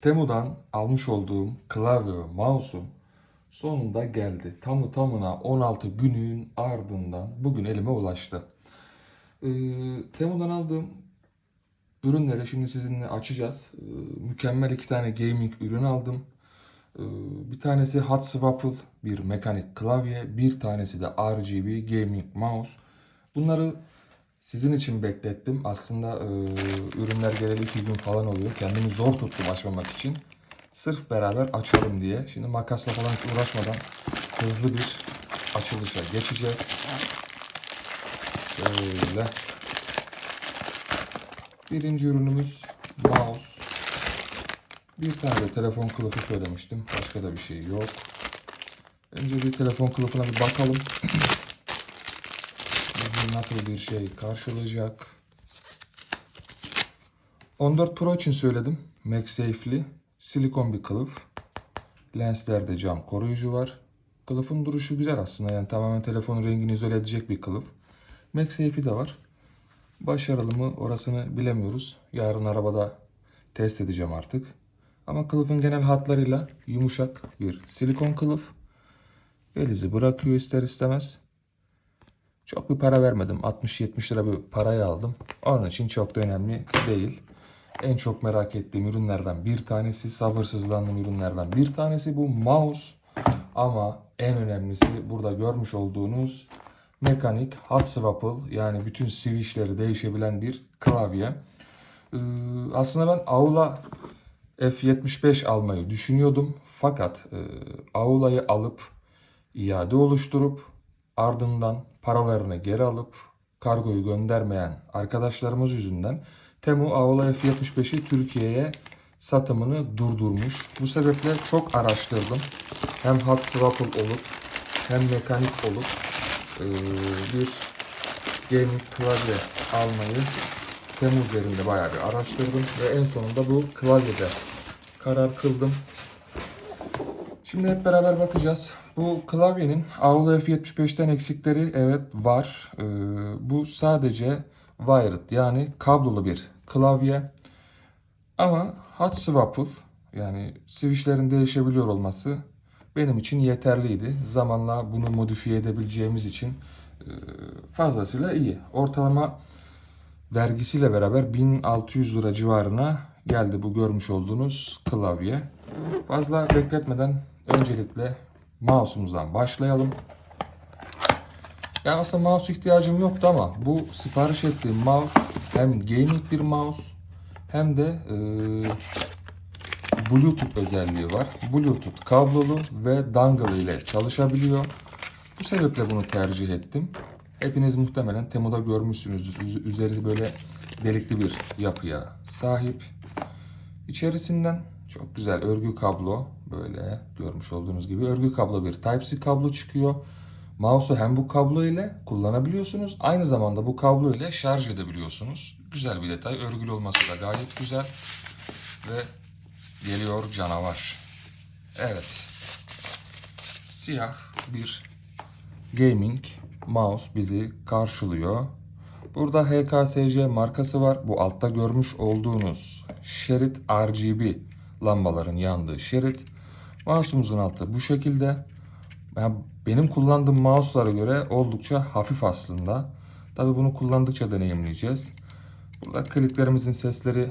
Temu'dan almış olduğum klavye ve mouse'um sonunda geldi. Tamı tamına 16 günün ardından bugün elime ulaştı. Ee, Temu'dan aldığım ürünleri şimdi sizinle açacağız. Ee, mükemmel iki tane gaming ürün aldım. Ee, bir tanesi Hot Swappable bir mekanik klavye, bir tanesi de RGB gaming mouse. Bunları sizin için beklettim. Aslında e, ürünler geleli iki gün falan oluyor. Kendimi zor tuttum açmamak için. Sırf beraber açalım diye. Şimdi makasla falan hiç uğraşmadan hızlı bir açılışa geçeceğiz. Şöyle. Birinci ürünümüz mouse. Bir tane de telefon kılıfı söylemiştim. Başka da bir şey yok. Önce bir telefon kılıfına bir bakalım. Nasıl bir şey karşılayacak. 14 Pro için söyledim. MagSafe'li silikon bir kılıf. Lenslerde cam koruyucu var. Kılıfın duruşu güzel aslında. Yani tamamen telefonun rengini izole edecek bir kılıf. MagSafe'i de var. Başarılı mı orasını bilemiyoruz. Yarın arabada test edeceğim artık. Ama kılıfın genel hatlarıyla yumuşak bir silikon kılıf. Elizi bırakıyor ister istemez. Çok bir para vermedim. 60-70 lira bir parayı aldım. Onun için çok da önemli değil. En çok merak ettiğim ürünlerden bir tanesi, sabırsızlandığım ürünlerden bir tanesi bu mouse. Ama en önemlisi burada görmüş olduğunuz mekanik hot swappable yani bütün switchleri değişebilen bir klavye. Ee, aslında ben Aula F75 almayı düşünüyordum. Fakat e, Aula'yı alıp iade oluşturup ardından paralarını geri alıp kargoyu göndermeyen arkadaşlarımız yüzünden Temu Aula F75'i Türkiye'ye satımını durdurmuş. Bu sebeple çok araştırdım. Hem hot swappable olup hem mekanik olup bir gaming klavye almayı Temu üzerinde bayağı bir araştırdım ve en sonunda bu klavyede karar kıldım. Şimdi hep beraber bakacağız. Bu klavyenin Aula F75'ten eksikleri evet var. Ee, bu sadece wired yani kablolu bir klavye. Ama hot swappable yani switchlerin değişebiliyor olması benim için yeterliydi. Zamanla bunu modifiye edebileceğimiz için e, fazlasıyla iyi. Ortalama vergisiyle beraber 1600 lira civarına geldi bu görmüş olduğunuz klavye. Fazla bekletmeden öncelikle mouse'umuzdan başlayalım. Yani aslında mouse ihtiyacım yoktu ama bu sipariş ettiğim mouse hem gaming bir mouse hem de e, Bluetooth özelliği var. Bluetooth kablolu ve dongle ile çalışabiliyor. Bu sebeple bunu tercih ettim. Hepiniz muhtemelen Temu'da görmüşsünüzdür. Üz- Üzeri böyle delikli bir yapıya sahip. İçerisinden çok güzel örgü kablo böyle görmüş olduğunuz gibi örgü kablo bir Type-C kablo çıkıyor. Mouse'u hem bu kablo ile kullanabiliyorsunuz. Aynı zamanda bu kablo ile şarj edebiliyorsunuz. Güzel bir detay. Örgülü olması da gayet güzel. Ve geliyor canavar. Evet. Siyah bir gaming mouse bizi karşılıyor. Burada HKSC markası var. Bu altta görmüş olduğunuz şerit RGB lambaların yandığı şerit. Mouse'umuzun altı bu şekilde. Yani benim kullandığım mouse'lara göre oldukça hafif aslında. Tabi bunu kullandıkça deneyimleyeceğiz. Burada kliklerimizin sesleri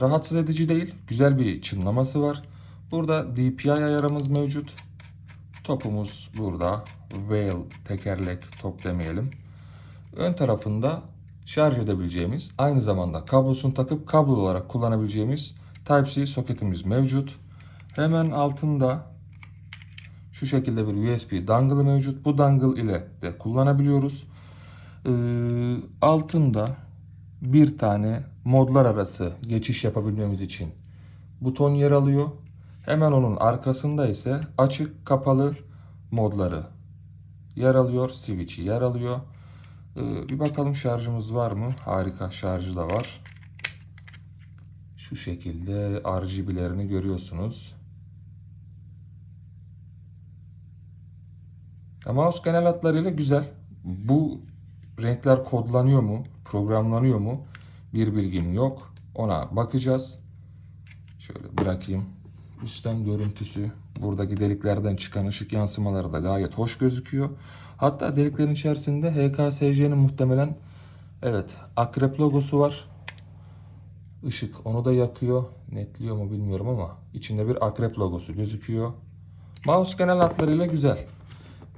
rahatsız edici değil. Güzel bir çınlaması var. Burada DPI ayarımız mevcut. Topumuz burada. Whale tekerlek top demeyelim. Ön tarafında şarj edebileceğimiz, aynı zamanda kablosunu takıp kablo olarak kullanabileceğimiz Type-C soketimiz mevcut. Hemen altında şu şekilde bir USB dongle mevcut. Bu dongle ile de kullanabiliyoruz. Ee, altında bir tane modlar arası geçiş yapabilmemiz için buton yer alıyor. Hemen onun arkasında ise açık kapalı modları yer alıyor. Switch'i yer alıyor. Ee, bir bakalım şarjımız var mı? Harika şarjı da var. Şu şekilde RGB'lerini görüyorsunuz. Ya mouse genel hatlarıyla güzel. Bu renkler kodlanıyor mu, programlanıyor mu? Bir bilgim yok. Ona bakacağız. Şöyle bırakayım. Üstten görüntüsü. Buradaki deliklerden çıkan ışık yansımaları da gayet hoş gözüküyor. Hatta deliklerin içerisinde HKSC'nin muhtemelen evet akrep logosu var. Işık onu da yakıyor. Netliyor mu bilmiyorum ama içinde bir akrep logosu gözüküyor. Mouse genel hatlarıyla güzel.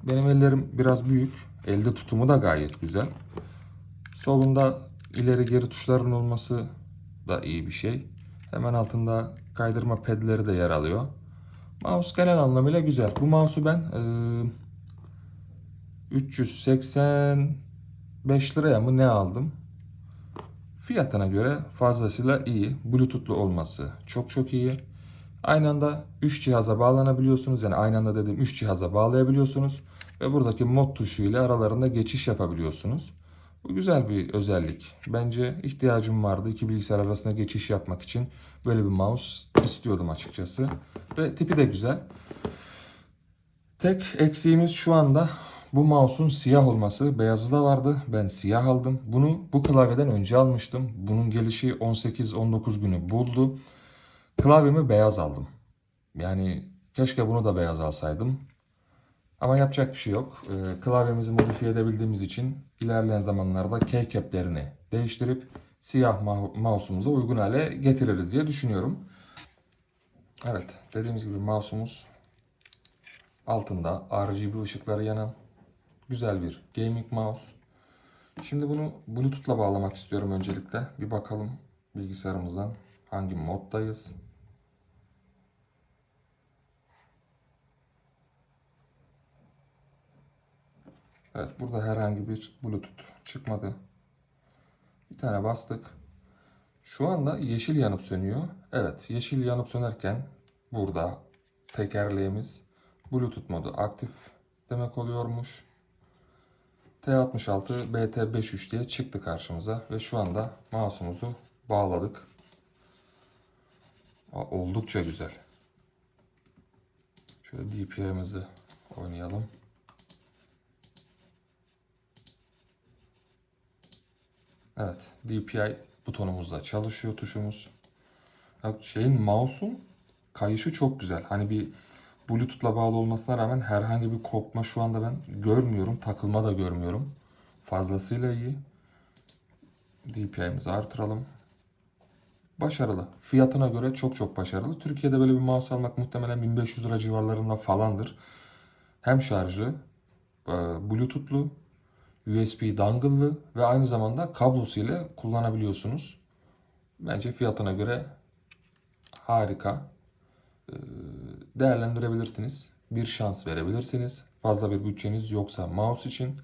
Benim ellerim biraz büyük. Elde tutumu da gayet güzel. Solunda ileri geri tuşların olması da iyi bir şey. Hemen altında kaydırma pedleri de yer alıyor. Mouse genel anlamıyla güzel. Bu mouse'u ben 385 liraya mı ne aldım? Fiyatına göre fazlasıyla iyi. Bluetooth'lu olması çok çok iyi. Aynı anda 3 cihaza bağlanabiliyorsunuz. Yani aynı anda dediğim 3 cihaza bağlayabiliyorsunuz. Ve buradaki mod tuşu ile aralarında geçiş yapabiliyorsunuz. Bu güzel bir özellik. Bence ihtiyacım vardı. İki bilgisayar arasında geçiş yapmak için böyle bir mouse istiyordum açıkçası. Ve tipi de güzel. Tek eksiğimiz şu anda bu mouse'un siyah olması. Beyazı da vardı. Ben siyah aldım. Bunu bu klavyeden önce almıştım. Bunun gelişi 18-19 günü buldu. Klavyemi beyaz aldım. Yani keşke bunu da beyaz alsaydım. Ama yapacak bir şey yok. Ee, klavyemizi modifiye edebildiğimiz için ilerleyen zamanlarda keycap'lerini değiştirip siyah mouse'umuza uygun hale getiririz diye düşünüyorum. Evet, dediğimiz gibi mouse'umuz altında RGB ışıkları yanan güzel bir gaming mouse. Şimdi bunu Bluetooth'la bağlamak istiyorum öncelikle. Bir bakalım bilgisayarımızdan hangi moddayız. Evet burada herhangi bir Bluetooth çıkmadı. Bir tane bastık. Şu anda yeşil yanıp sönüyor. Evet yeşil yanıp sönerken burada tekerleğimiz Bluetooth modu aktif demek oluyormuş. T66 BT53 diye çıktı karşımıza ve şu anda mouse'umuzu bağladık. Oldukça güzel. Şöyle DPI'mizi oynayalım. Evet, DPI butonumuzda çalışıyor tuşumuz. Şeyin mouse'un kayışı çok güzel. Hani bir Bluetooth'la bağlı olmasına rağmen herhangi bir kopma şu anda ben görmüyorum. Takılma da görmüyorum. Fazlasıyla iyi. DPI'mizi artıralım. Başarılı. Fiyatına göre çok çok başarılı. Türkiye'de böyle bir mouse almak muhtemelen 1500 lira civarlarında falandır. Hem şarjı, e, Bluetooth'lu, USB dongle'lı ve aynı zamanda kablosu ile kullanabiliyorsunuz. Bence fiyatına göre harika. Ee, Değerlendirebilirsiniz. Bir şans verebilirsiniz. Fazla bir bütçeniz yoksa mouse için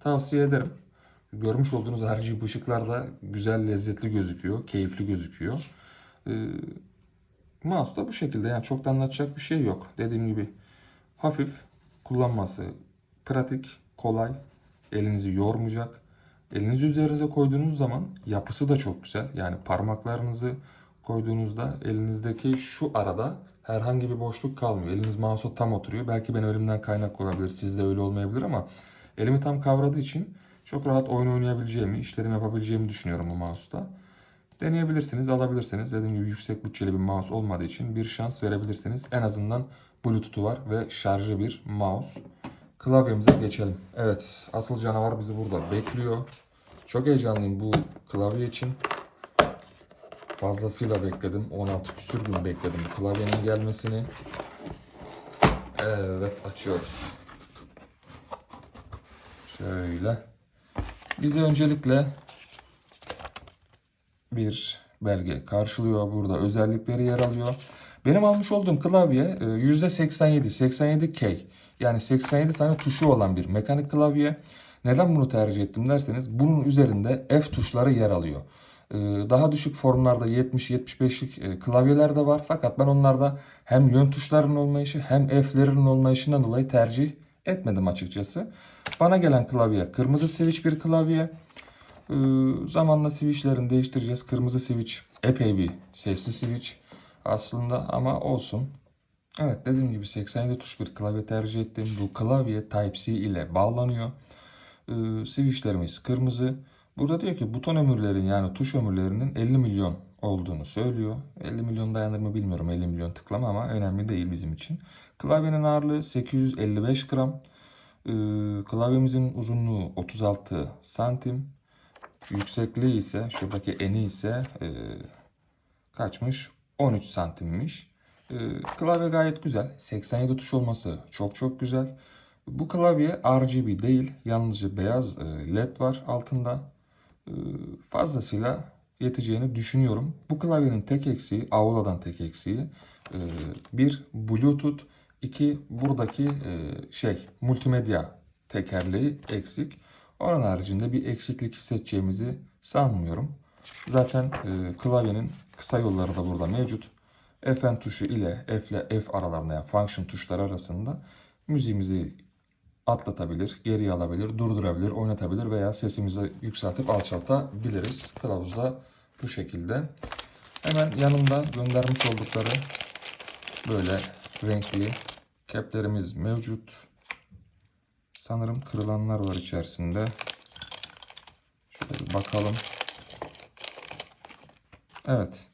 tavsiye ederim. Görmüş olduğunuz RGB ışıklar da güzel, lezzetli gözüküyor, keyifli gözüküyor. Ee, mouse da bu şekilde yani çok da anlatacak bir şey yok. Dediğim gibi hafif, kullanması pratik, kolay, elinizi yormayacak. Elinizi üzerinize koyduğunuz zaman yapısı da çok güzel. Yani parmaklarınızı koyduğunuzda elinizdeki şu arada herhangi bir boşluk kalmıyor. Eliniz mouse'a tam oturuyor. Belki benim elimden kaynak olabilir. Sizde öyle olmayabilir ama elimi tam kavradığı için çok rahat oyun oynayabileceğimi, işlerimi yapabileceğimi düşünüyorum bu mouse'da. Deneyebilirsiniz, alabilirsiniz. Dediğim gibi yüksek bütçeli bir mouse olmadığı için bir şans verebilirsiniz. En azından Bluetooth'u var ve şarjlı bir mouse. Klavyemize geçelim. Evet, asıl canavar bizi burada bekliyor. Çok heyecanlıyım bu klavye için. Fazlasıyla bekledim. 16 küsür gün bekledim klavyenin gelmesini. Evet, açıyoruz. Şöyle. Bizi öncelikle bir belge karşılıyor. Burada özellikleri yer alıyor. Benim almış olduğum klavye e, %87, 87K. Yani 87 tane tuşu olan bir mekanik klavye. Neden bunu tercih ettim derseniz bunun üzerinde F tuşları yer alıyor. E, Daha düşük formlarda 70-75'lik e, klavyeler de var. Fakat ben onlarda hem yön tuşlarının olmayışı hem F'lerin olmayışından dolayı tercih etmedim açıkçası. Bana gelen klavye kırmızı switch bir klavye. Ee, zamanla switchlerini değiştireceğiz. Kırmızı switch epey bir sesli switch aslında ama olsun. Evet dediğim gibi 87 tuş bir klavye tercih ettim. Bu klavye Type-C ile bağlanıyor. Ee, switchlerimiz kırmızı. Burada diyor ki buton ömürlerin yani tuş ömürlerinin 50 milyon olduğunu söylüyor. 50 milyon dayanır mı bilmiyorum 50 milyon tıklama ama önemli değil bizim için. Klavyenin ağırlığı 855 gram. Ee, klavyemizin uzunluğu 36 santim. Yüksekliği ise şuradaki eni ise e, kaçmış? 13 santimmiş. Ee, klavye gayet güzel. 87 tuş olması çok çok güzel. Bu klavye RGB değil. Yalnızca beyaz e, led var altında. Ee, fazlasıyla yeteceğini düşünüyorum. Bu klavyenin tek eksiği, Aula'dan tek eksiği e, bir Bluetooth, iki buradaki e, şey multimedya tekerleği eksik. Onun haricinde bir eksiklik hissedeceğimizi sanmıyorum. Zaten e, klavyenin kısa yolları da burada mevcut. Fn tuşu ile F ile F aralarında yani function tuşları arasında müziğimizi atlatabilir, geriye alabilir, durdurabilir, oynatabilir veya sesimizi yükseltip alçaltabiliriz. Kılavuzda bu şekilde. Hemen yanında göndermiş oldukları böyle renkli keplerimiz mevcut. Sanırım kırılanlar var içerisinde. Şöyle bir bakalım. Evet.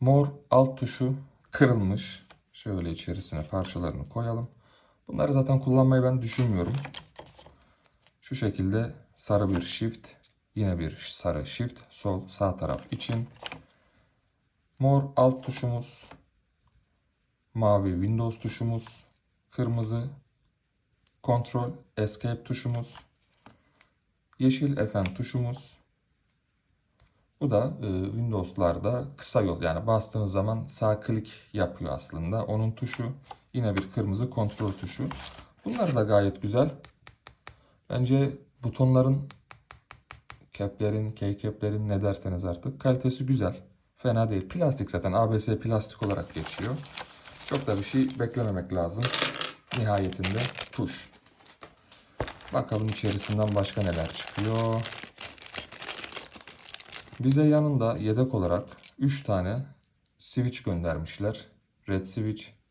Mor alt tuşu kırılmış. Şöyle içerisine parçalarını koyalım. Bunları zaten kullanmayı ben düşünmüyorum. Şu şekilde sarı bir shift, yine bir sarı shift, sol sağ taraf için. Mor alt tuşumuz, mavi Windows tuşumuz, kırmızı Ctrl Escape tuşumuz, yeşil Fn tuşumuz. Bu da e, Windows'larda kısa yol yani bastığınız zaman sağ klik yapıyor aslında. Onun tuşu yine bir kırmızı kontrol tuşu. Bunlar da gayet güzel. Bence butonların, cap'lerin, keycap'lerin ne derseniz artık kalitesi güzel. Fena değil. Plastik zaten ABS plastik olarak geçiyor. Çok da bir şey beklememek lazım. Nihayetinde tuş. Bakalım içerisinden başka neler çıkıyor. Bize yanında yedek olarak 3 tane switch göndermişler. Red switch.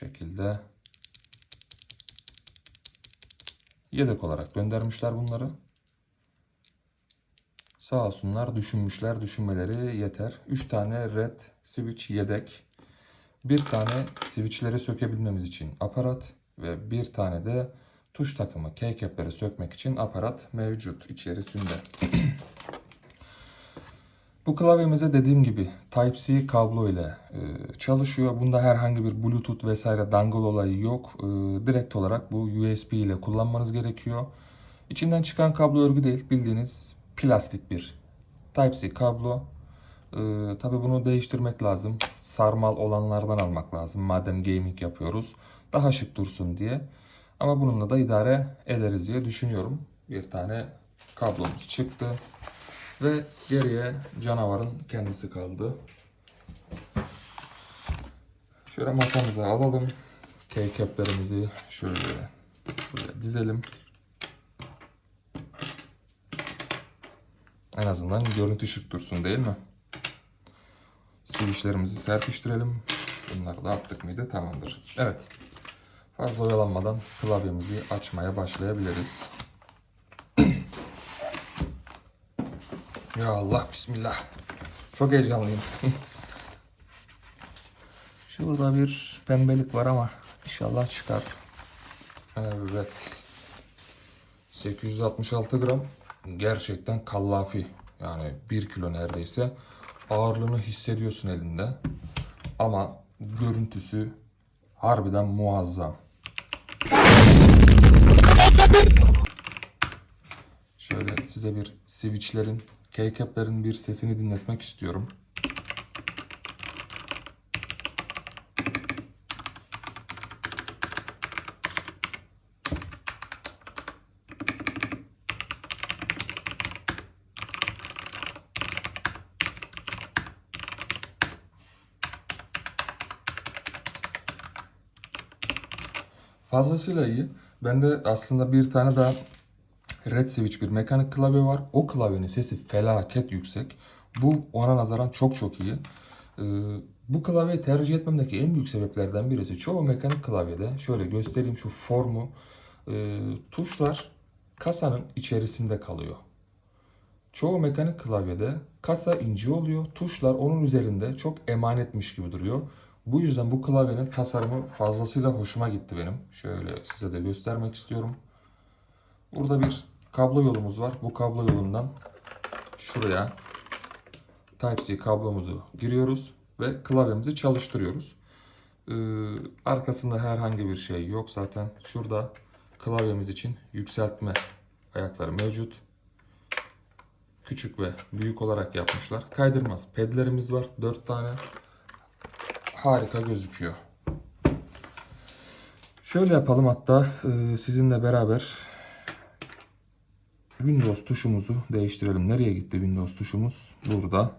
Şekilde. Yedek olarak göndermişler bunları. Sağ olsunlar düşünmüşler. Düşünmeleri yeter. 3 tane red switch yedek. Bir tane switchleri sökebilmemiz için aparat ve bir tane de tuş takımı keycap'leri sökmek için aparat mevcut içerisinde. Bu klavyemize dediğim gibi Type-C kablo ile e, çalışıyor. Bunda herhangi bir Bluetooth vesaire dangle olayı yok. E, direkt olarak bu USB ile kullanmanız gerekiyor. İçinden çıkan kablo örgü değil bildiğiniz plastik bir Type-C kablo. E, Tabi bunu değiştirmek lazım. Sarmal olanlardan almak lazım. Madem gaming yapıyoruz. Daha şık dursun diye. Ama bununla da idare ederiz diye düşünüyorum. Bir tane kablomuz çıktı. Ve geriye canavarın kendisi kaldı. Şöyle masamıza alalım. Keycap'lerimizi şöyle buraya dizelim. En azından görüntü şık dursun değil mi? Switchlerimizi serpiştirelim. Bunları da attık mıydı? Tamamdır. Evet. Fazla oyalanmadan klavyemizi açmaya başlayabiliriz. Ya Allah bismillah. Çok heyecanlıyım. Şurada bir pembelik var ama inşallah çıkar. Evet. 866 gram. Gerçekten kallafi. Yani 1 kilo neredeyse. Ağırlığını hissediyorsun elinde. Ama görüntüsü harbiden muazzam. Şöyle size bir switchlerin, keycap'lerin bir sesini dinletmek istiyorum. Fazlasıyla iyi. Bende aslında bir tane daha Red Switch bir mekanik klavye var. O klavyenin sesi felaket yüksek. Bu ona nazaran çok çok iyi. Ee, bu klavyeyi tercih etmemdeki en büyük sebeplerden birisi çoğu mekanik klavyede şöyle göstereyim şu formu e, tuşlar kasanın içerisinde kalıyor. Çoğu mekanik klavyede kasa ince oluyor. Tuşlar onun üzerinde çok emanetmiş gibi duruyor. Bu yüzden bu klavyenin tasarımı fazlasıyla hoşuma gitti benim. Şöyle size de göstermek istiyorum. Burada bir kablo yolumuz var. Bu kablo yolundan şuraya Type-C kablomuzu giriyoruz ve klavyemizi çalıştırıyoruz. Ee, arkasında herhangi bir şey yok zaten. Şurada klavyemiz için yükseltme ayakları mevcut. Küçük ve büyük olarak yapmışlar. Kaydırmaz pedlerimiz var. 4 tane. Harika gözüküyor. Şöyle yapalım hatta e, sizinle beraber Windows tuşumuzu değiştirelim. Nereye gitti Windows tuşumuz? Burada.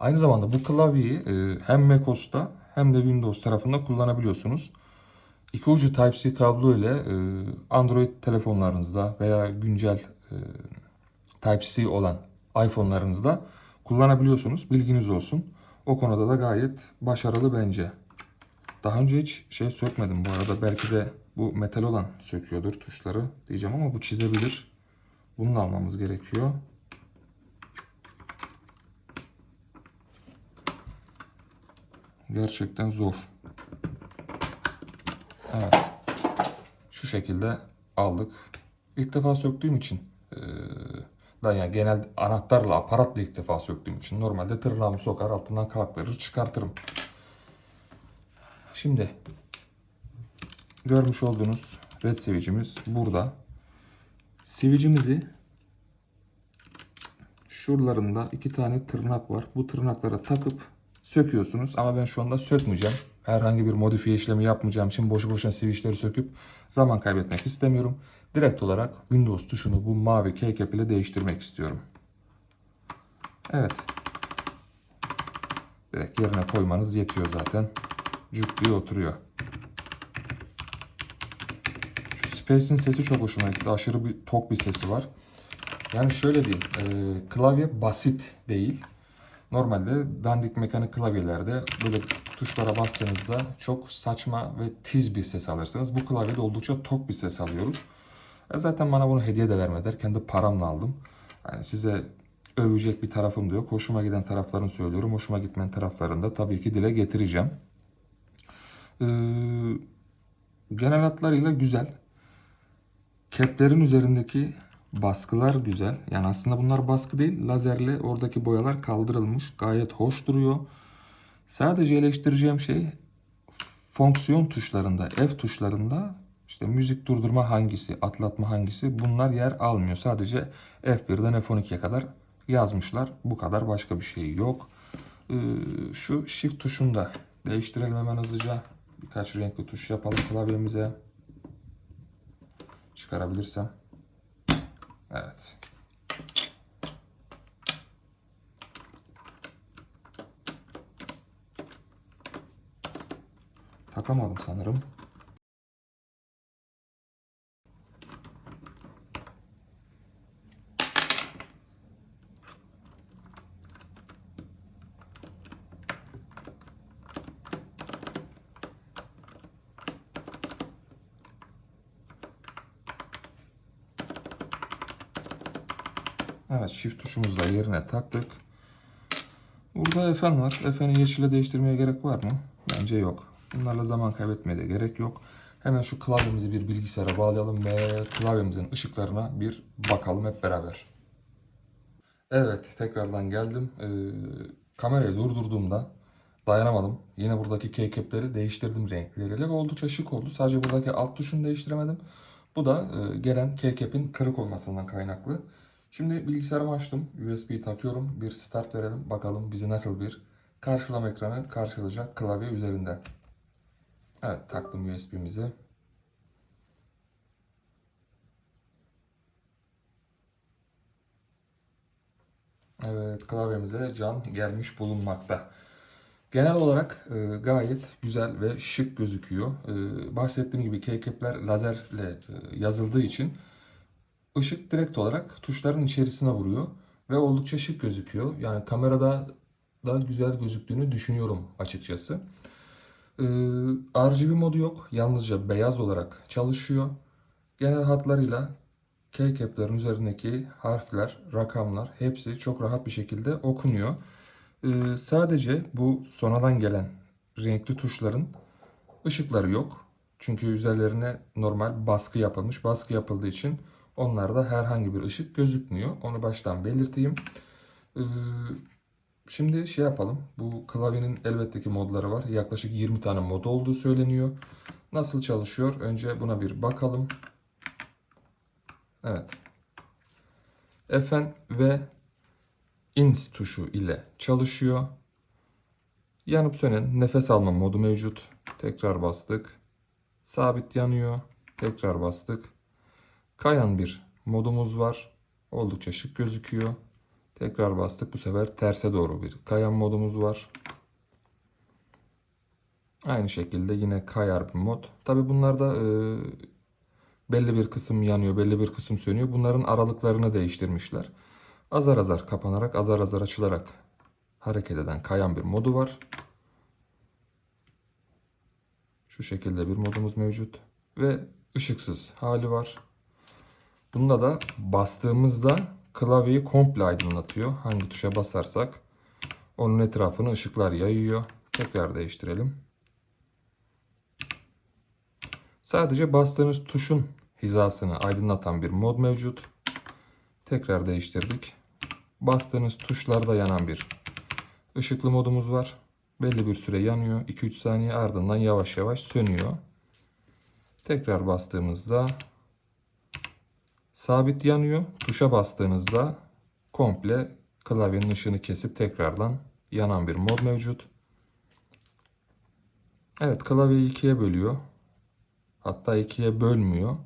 Aynı zamanda bu klavyeyi e, hem macOS'ta hem de Windows tarafında kullanabiliyorsunuz. İki ucu Type-C kablo ile e, Android telefonlarınızda veya güncel e, Type-C olan iPhone'larınızda kullanabiliyorsunuz. Bilginiz olsun. O konuda da gayet başarılı bence. Daha önce hiç şey sökmedim bu arada. Belki de bu metal olan söküyordur tuşları diyeceğim ama bu çizebilir. Bunu da almamız gerekiyor. Gerçekten zor. Evet. Şu şekilde aldık. İlk defa söktüğüm için eee, da yani genel anahtarla aparatla ilk defa söktüğüm için normalde tırnağımı sokar altından kalkları çıkartırım. Şimdi görmüş olduğunuz red switch'imiz burada. Switch'imizi şuralarında iki tane tırnak var. Bu tırnaklara takıp söküyorsunuz. Ama ben şu anda sökmeyeceğim. Herhangi bir modifiye işlemi yapmayacağım için boşu boşuna switchleri söküp zaman kaybetmek istemiyorum. Direkt olarak Windows tuşunu bu mavi keycap ile değiştirmek istiyorum. Evet. Direkt yerine koymanız yetiyor zaten. Cuk oturuyor. Şu Space'in sesi çok hoşuma gitti. Aşırı bir tok bir sesi var. Yani şöyle diyeyim. e, klavye basit değil. Normalde dandik mekanik klavyelerde böyle tuşlara bastığınızda çok saçma ve tiz bir ses alırsınız. Bu klavyede oldukça tok bir ses alıyoruz. E zaten bana bunu hediye de vermediler. Kendi paramla aldım. Yani size övecek bir tarafım da yok. Hoşuma giden taraflarını söylüyorum. Hoşuma gitmeyen taraflarını da tabii ki dile getireceğim. Ee, genel hatlarıyla güzel. Keplerin üzerindeki baskılar güzel. Yani aslında bunlar baskı değil. Lazerle oradaki boyalar kaldırılmış. Gayet hoş duruyor. Sadece eleştireceğim şey fonksiyon tuşlarında, F tuşlarında işte müzik durdurma hangisi, atlatma hangisi bunlar yer almıyor. Sadece F1'den F12'ye kadar yazmışlar. Bu kadar başka bir şey yok. Ee, şu shift tuşunu da değiştirelim hemen hızlıca. Birkaç renkli tuş yapalım klavyemize. Çıkarabilirsem. Evet. Takamadım sanırım. Evet shift tuşumuzu da yerine taktık. Burada F'n var. F'ni yeşile değiştirmeye gerek var mı? Bence yok. Bunlarla zaman kaybetmeye de gerek yok. Hemen şu klavyemizi bir bilgisayara bağlayalım ve klavyemizin ışıklarına bir bakalım hep beraber. Evet tekrardan geldim. Ee, kamerayı durdurduğumda dayanamadım. Yine buradaki keycap'leri değiştirdim renkleriyle ve oldukça şık oldu. Sadece buradaki alt tuşunu değiştiremedim. Bu da e, gelen keycap'in kırık olmasından kaynaklı. Şimdi bilgisayarımı açtım. USB'yi takıyorum. Bir start verelim. Bakalım bizi nasıl bir karşılama ekranı karşılayacak klavye üzerinde. Evet taktım USB'mizi. Evet klavyemize can gelmiş bulunmakta. Genel olarak e, gayet güzel ve şık gözüküyor. E, bahsettiğim gibi keycap'ler lazerle e, yazıldığı için ışık direkt olarak tuşların içerisine vuruyor ve oldukça şık gözüküyor. Yani kamerada da güzel gözüktüğünü düşünüyorum açıkçası. Ee, RGB modu yok. Yalnızca beyaz olarak çalışıyor. Genel hatlarıyla keycap'lerin üzerindeki harfler, rakamlar hepsi çok rahat bir şekilde okunuyor. Ee, sadece bu sonradan gelen renkli tuşların ışıkları yok. Çünkü üzerlerine normal baskı yapılmış. Baskı yapıldığı için onlarda herhangi bir ışık gözükmüyor. Onu baştan belirteyim. Ee, şimdi şey yapalım. Bu klavyenin elbette ki modları var. Yaklaşık 20 tane mod olduğu söyleniyor. Nasıl çalışıyor? Önce buna bir bakalım. Evet. Fn ve ins tuşu ile çalışıyor. Yanıp sönen nefes alma modu mevcut. Tekrar bastık. Sabit yanıyor. Tekrar bastık. Kayan bir modumuz var. Oldukça şık gözüküyor. Tekrar bastık. Bu sefer terse doğru bir kayan modumuz var. Aynı şekilde yine kayar bir mod. Tabi bunlarda e, belli bir kısım yanıyor, belli bir kısım sönüyor. Bunların aralıklarını değiştirmişler. Azar azar kapanarak, azar azar açılarak hareket eden kayan bir modu var. Şu şekilde bir modumuz mevcut. Ve ışıksız hali var. Bunda da bastığımızda klavyeyi komple aydınlatıyor. Hangi tuşa basarsak onun etrafını ışıklar yayıyor. Tekrar değiştirelim. Sadece bastığınız tuşun hizasını aydınlatan bir mod mevcut. Tekrar değiştirdik. Bastığınız tuşlarda yanan bir ışıklı modumuz var. Belli bir süre yanıyor. 2-3 saniye ardından yavaş yavaş sönüyor. Tekrar bastığımızda sabit yanıyor. Tuşa bastığınızda komple klavyenin ışığını kesip tekrardan yanan bir mod mevcut. Evet klavyeyi ikiye bölüyor. Hatta ikiye bölmüyor.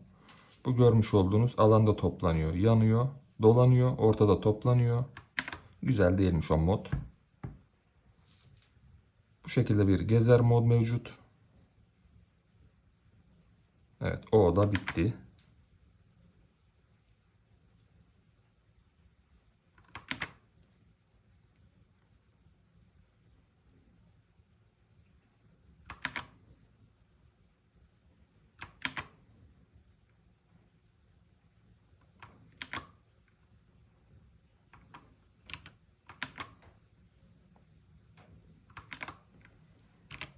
Bu görmüş olduğunuz alanda toplanıyor, yanıyor, dolanıyor, ortada toplanıyor. Güzel değilmiş o mod. Bu şekilde bir gezer mod mevcut. Evet o da bitti.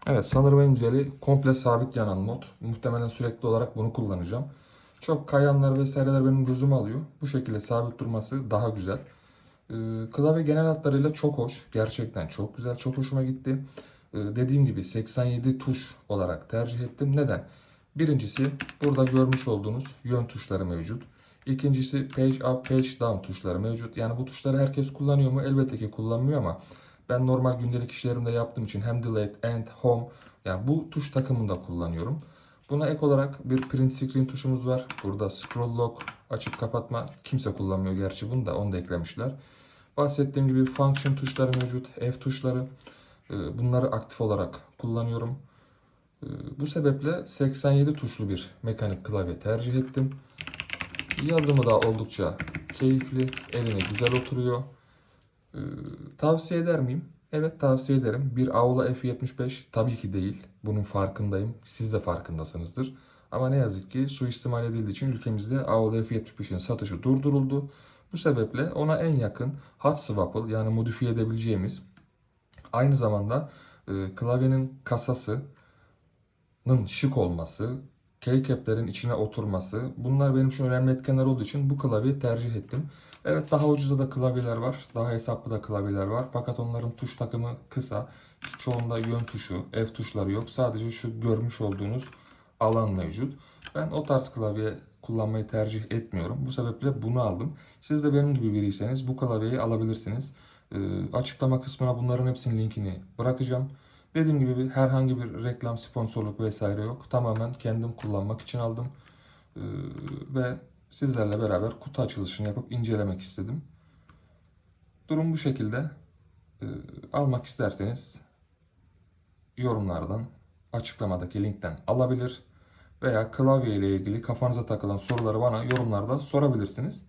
Evet sanırım en güzeli komple sabit yanan mod. Muhtemelen sürekli olarak bunu kullanacağım. Çok kayanlar vesaireler benim gözümü alıyor. Bu şekilde sabit durması daha güzel. Ee, klavye genel hatlarıyla çok hoş. Gerçekten çok güzel. Çok hoşuma gitti. Ee, dediğim gibi 87 tuş olarak tercih ettim. Neden? Birincisi burada görmüş olduğunuz yön tuşları mevcut. İkincisi page up, page down tuşları mevcut. Yani bu tuşları herkes kullanıyor mu? Elbette ki kullanmıyor ama ben normal gündelik işlerimde yaptığım için hem delete, end, home yani bu tuş takımını da kullanıyorum. Buna ek olarak bir print screen tuşumuz var. Burada scroll lock açıp kapatma kimse kullanmıyor gerçi bunu da onu da eklemişler. Bahsettiğim gibi function tuşları mevcut, F tuşları. Ee, Bunları aktif olarak kullanıyorum. Ee, Bu sebeple 87 tuşlu bir mekanik klavye tercih ettim. Yazımı da oldukça keyifli, eline güzel oturuyor. Ee, tavsiye eder miyim? Evet tavsiye ederim. Bir Aula F75 tabii ki değil. Bunun farkındayım. Siz de farkındasınızdır. Ama ne yazık ki suistimal edildiği için ülkemizde Aula F75'in satışı durduruldu. Bu sebeple ona en yakın hot swappable yani modifiye edebileceğimiz aynı zamanda e, klavyenin kasasının şık olması, keycap'lerin içine oturması bunlar benim için önemli etkenler olduğu için bu klavyeyi tercih ettim. Evet daha ucuza da klavyeler var. Daha hesaplı da klavyeler var. Fakat onların tuş takımı kısa. Çoğunda yön tuşu, F tuşları yok. Sadece şu görmüş olduğunuz alan mevcut. Ben o tarz klavye kullanmayı tercih etmiyorum. Bu sebeple bunu aldım. Siz de benim gibi biriyseniz bu klavyeyi alabilirsiniz. Ee, açıklama kısmına bunların hepsinin linkini bırakacağım. Dediğim gibi herhangi bir reklam, sponsorluk vesaire yok. Tamamen kendim kullanmak için aldım. Ee, ve sizlerle beraber kutu açılışını yapıp incelemek istedim. Durum bu şekilde. Ee, almak isterseniz yorumlardan, açıklamadaki linkten alabilir veya klavye ile ilgili kafanıza takılan soruları bana yorumlarda sorabilirsiniz.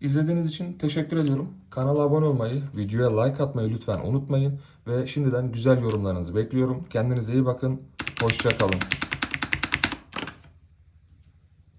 İzlediğiniz için teşekkür ediyorum. Kanala abone olmayı, videoya like atmayı lütfen unutmayın ve şimdiden güzel yorumlarınızı bekliyorum. Kendinize iyi bakın. Hoşça kalın.